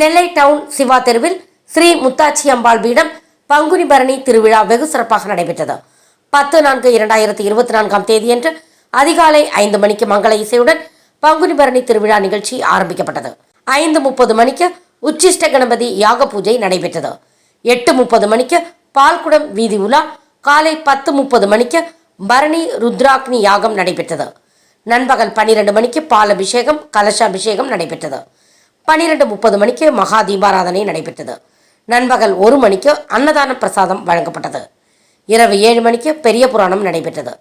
நெல்லை down Siva தெருவில் ஸ்ரீ முத்தாச்சி அம்பாள் பீடம் பங்குனி பரணி திருவிழா வெகு சிறப்பாக நடைபெற்றது. பத்து நான்கு இரண்டாயிரத்தி இருபத்தி நான்காம் தேதியன்று அதிகாலை ஐந்து மணிக்கு மங்கள இசையுடன் பங்குனி பரணி திருவிழா நிகழ்ச்சி ஆரம்பிக்கப்பட்டது. ஐந்து முப்பது மணிக்கு உச்சிஷ்ட கணபதி யாக பூஜை நடைபெற்றது. எட்டு முப்பது மணிக்கு பால்குடம் வீதி உலா காலை பத்து முப்பது மணிக்கு பரணி ருத்ராக்னி யாகம் நடைபெற்றது. நண்பகல் பன்னிரண்டு மணிக்கு பால் அபிஷேகம் கலசாபிஷேகம் நடைபெற்றது. பன்னிரண்டு முப்பது மணிக்கு மகா தீபாராதனை நடைபெற்றது. நண்பகல் ஒரு மணிக்கு அன்னதான பிரசாதம் வழங்கப்பட்டது. இரவு ஏழு மணிக்கு பெரிய புராணம் நடைபெற்றது.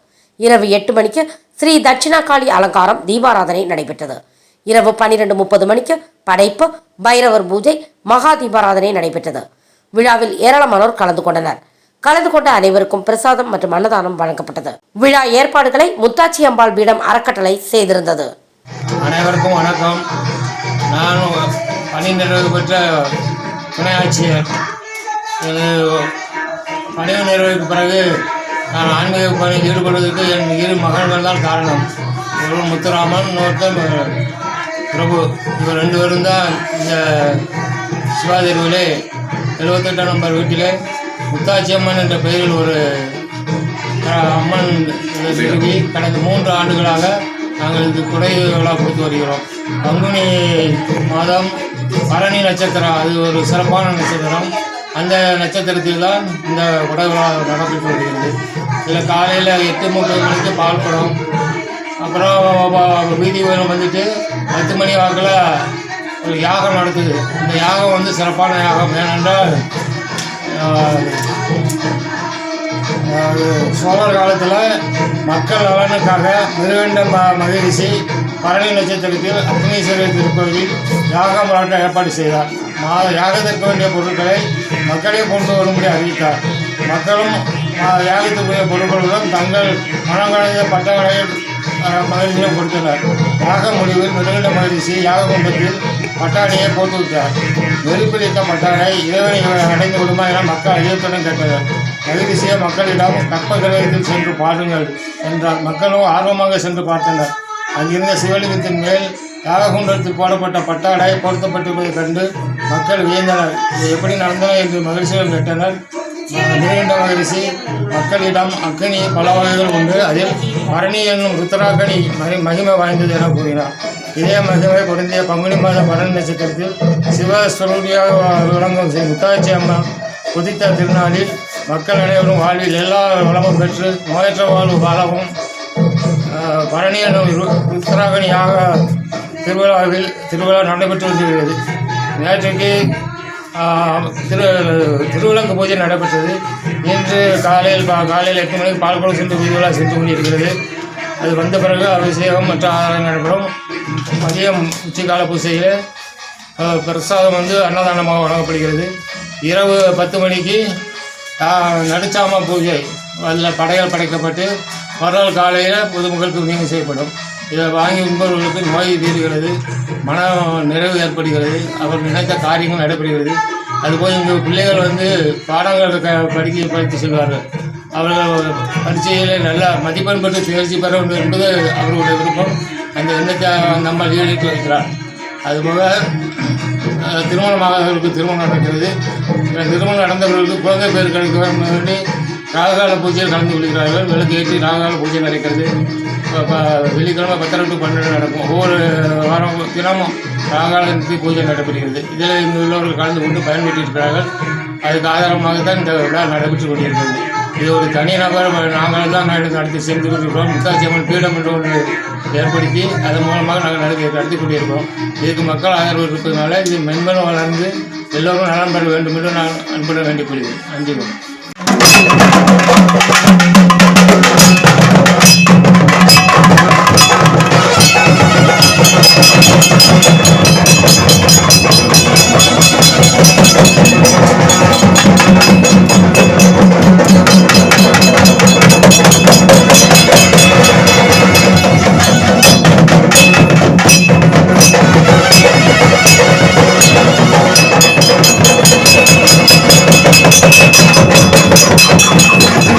இரவு எட்டு மணிக்கு ஸ்ரீ தட்சிணாகாளி அலங்காரம் தீபாராதனை நடைபெற்றது. இரவு பன்னிரண்டு முப்பது மணிக்கு படைப்பு பைரவர் பூஜை மகா தீபாராதனை நடைபெற்றது. விழாவில் ஏராளமானோர் கலந்து கொண்டனர். கலந்து கொண்ட அனைவருக்கும் பிரசாதம் மற்றும் அன்னதானம் வழங்கப்பட்டது. விழா ஏற்பாடுகளை முத்தாச்சி அம்பாள் பீடம் அறக்கட்டளை செய்திருந்தது. அனைவருக்கும் வணக்கம். நான் பணி பெற்ற துணை ஆட்சியர். எனது பணி நிறைவுக்கு பிறகு நான் ஆன்மீக பணியில் ஈடுபடுவதற்கு என் இரு மகன்கள் தான் காரணம். ஒருவர் முத்துராமன் இன்னொருத்தர் பிரபு. இவர் ரெண்டு பேரும் தான் இந்த சிவாதெருவிலே எழுபத்தெட்டாம் நம்பர் வீட்டிலே முத்தாச்சி அம்மன் என்ற பெயரில் ஒரு அம்மன் கடந்த மூன்று ஆண்டுகளாக நாங்கள் இது குடை கொடுத்து வருகிறோம். பங்குனி மாதம் பரணி நட்சத்திரம் அது ஒரு சிறப்பான நட்சத்திரம். அந்த நட்சத்திரத்தில் தான் இந்த குடை விழா வருகிறது இதில் காலையில் எட்டு முப்பது மணிக்கு பால் படம் அப்புறம் வீதி உயரம் வந்துட்டு பத்து மணி வாக்கில் ஒரு யாகம் நடக்குது. இந்த யாகம் வந்து சிறப்பான யாகம். ஏனென்றால் சோழர் காலத்தில் மக்கள் நலனுக்காக மிருகண்ட ம மகிழ்ச்சி பரணி நட்சத்திரத்தில் அக்னீஸ்வரர் திருக்கோவில் யாகம் வளர்க்க ஏற்பாடு செய்தார். மா யாகத்திற்கு வேண்டிய பொருட்களை மக்களே கொண்டு வரும்படி அறிவித்தார். மக்களும் யாகத்துக்குரிய பொருட்களுடன் தங்கள் மனங்களைந்த பட்டங்களை அஹ், மகிழ்ச்சியை கொடுத்தனர். யாக முடிவில் மிருகண்ட மகிழ்ச்சி யாக குண்டத்தில் பட்டாணியை போட்டு விட்டார் வெறுப்பிடித்த பட்டாணை இறைவனை அடைந்து விடுமா என மக்கள் ஐயத்துடன் கேட்டனர். மகிழ்ச்சியை மக்களிடம் கற்ப கிரகத்தில் சென்று பாடுங்கள் என்றார். மக்களும் ஆர்வமாக சென்று பார்த்தனர். அங்கிருந்த சிவலிங்கத்தின் மேல் யாககுண்டத்தில் போடப்பட்ட பட்டாடை பொருத்தப்பட்டிருப்பதைக் கண்டு மக்கள் வியந்தனர். இது எப்படி நடந்தன என்று மகிழ்ச்சியுடன் கேட்டனர். நீண்ட மகிழ்ச்சி. மக்களிடம் அக்னி பல வகைகள் உண்டு. அதில் பரணி என்னும் ருத்ராக்கனி மகி மகிமை வாய்ந்தது என கூறினார். இதே மகிமை பொருந்திய பங்குனி மாத பரணி நட்சத்திரத்தில் சிவஸ்வரூபியாக விளங்கும் ஸ்ரீ முத்தாச்சி அம்மா புதித்த திருநாளில் மக்கள் அனைவரும் வாழ்வில் எல்லா வளமும் பெற்று நோயற்ற வாழ்வு வாழவும் பரணி என்னும் ரு- திருவிழாவில் திருவிழா நடைபெற்று வருகிறது நேற்றுக்கு திரு திருவிளக்கு பூஜை நடைபெற்றது. இன்று காலையில் பா காலையில் எட்டு மணிக்கு பால்குளம் சென்று திருவிழா சென்று கொண்டிருக்கிறது. அது வந்த பிறகு அபிஷேகம் மற்ற ஆதாரம் நடைபெறும். மதியம் உச்சிக்கால பூஜையில் பிரசாதம் வந்து அன்னதானமாக வழங்கப்படுகிறது. இரவு பத்து மணிக்கு நடுச்சாம பூஜை அதில் படைகள் படைக்கப்பட்டு மறுநாள் காலையில் பொதுமக்களுக்கு விநியோகம் செய்யப்படும். இதை வாங்கி உண்பவர்களுக்கு நோய் தீர்கிறது மன நிறைவு ஏற்படுகிறது அவர் நினைத்த காரியங்கள் நடைபெறுகிறது. அதுபோல் இங்கு பிள்ளைகள் வந்து பாடங்கள் க படிக்க படித்து செல்வார்கள் அவர்கள் பரீட்சையில் நல்லா மதிப்பெண் பெற்று தேர்ச்சி பெற வேண்டும் என்பது அவர்களுடைய விருப்பம். அந்த எண்ணத்தை நம்ம ஈடுபட்டு வைக்கிறார். அதுபோக திருமணமாகாதவர்களுக்கு திருமணம் நடக்கிறது. திருமணம் நடந்தவர்களுக்கு குழந்தை பேர் கிடைக்க வேண்டும் வேண்டி ராககால பூஜையில் கலந்து கொள்கிறார்கள். விளக்கு ஏற்றி ராககால பூஜை நடக்கிறது. ப- வெள்ளிக்கிழமை பத்தரை டு பன்னெண்டு நடக்கும். ஒவ்வொரு வாரம் தினமும் ராகாலத்தி பூஜை நடைபெறுகிறது. இதில் இங்கே உள்ளவர்கள் கலந்து கொண்டு பயன்பெற்றிருக்கிறார்கள். அதுக்கு ஆதாரமாக தான் இந்த விழா நடைபெற்று கொண்டிருக்கிறது. இது ஒரு தனிநபர் நாங்கள் தான் நடத்தி சென்றிருக்கிறோம். முத்தாட்சி அம்மன் பீடம் என்று ஒன்று ஏற்படுத்தி அதன் மூலமாக நாங்கள் நடத்தி நடத்தி கொண்டிருக்கிறோம். இதுக்கு மக்கள் ஆதரவு இருப்பதனால இது மென்மலும் வளர்ந்து எல்லோரும் நலம் பெற வேண்டும் என்று நான் அன்புடன் வேண்டிக் கொள்கிறேன் நன்றி Thank Thank you.